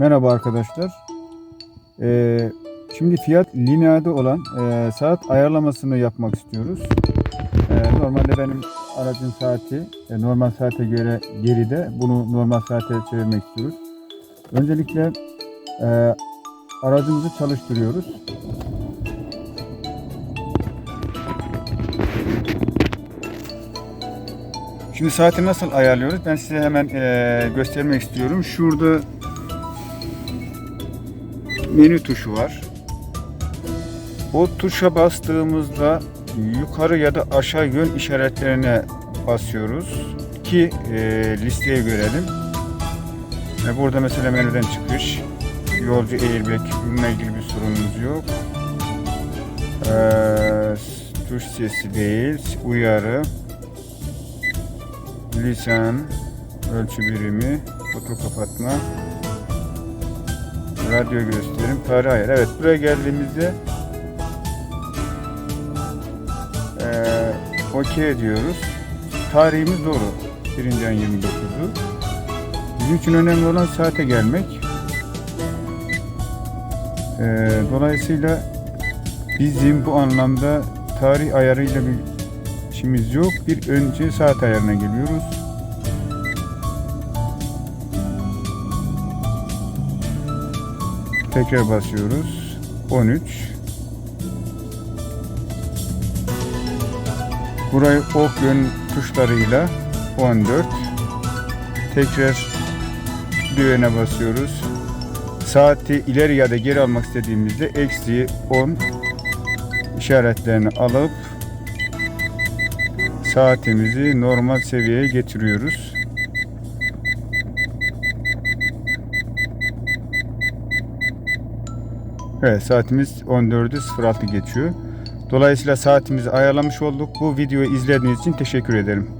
Merhaba arkadaşlar. Ee, şimdi fiyat lineerde olan e, saat ayarlamasını yapmak istiyoruz. Ee, normalde benim aracın saati e, normal saate göre geride. Bunu normal saate çevirmek istiyoruz. Öncelikle e, aracımızı çalıştırıyoruz. Şimdi saati nasıl ayarlıyoruz? Ben size hemen e, göstermek istiyorum. Şurada menü tuşu var. O tuşa bastığımızda yukarı ya da aşağı yön işaretlerine basıyoruz ki e, listeye görelim. E, burada mesela menüden çıkış, yolcu airbag, bununla ilgili bir sorunumuz yok. E, tuş sesi değil, uyarı, lisan, ölçü birimi, foto kapatma, radyo gösterim, tarih ayar. Evet buraya geldiğimizde eee okey diyoruz. Tarihimiz doğru. Birinci ayın 29'u. Bizim için önemli olan saate gelmek. Eee, dolayısıyla bizim bu anlamda tarih ayarıyla bir işimiz yok. Bir önce saat ayarına geliyoruz. Tekrar basıyoruz. 13. Burayı ok yön tuşlarıyla 14. Tekrar düğene basıyoruz. Saati ileri ya da geri almak istediğimizde eksi 10 işaretlerini alıp saatimizi normal seviyeye getiriyoruz. Evet saatimiz 14'ü 06 geçiyor. Dolayısıyla saatimizi ayarlamış olduk. Bu videoyu izlediğiniz için teşekkür ederim.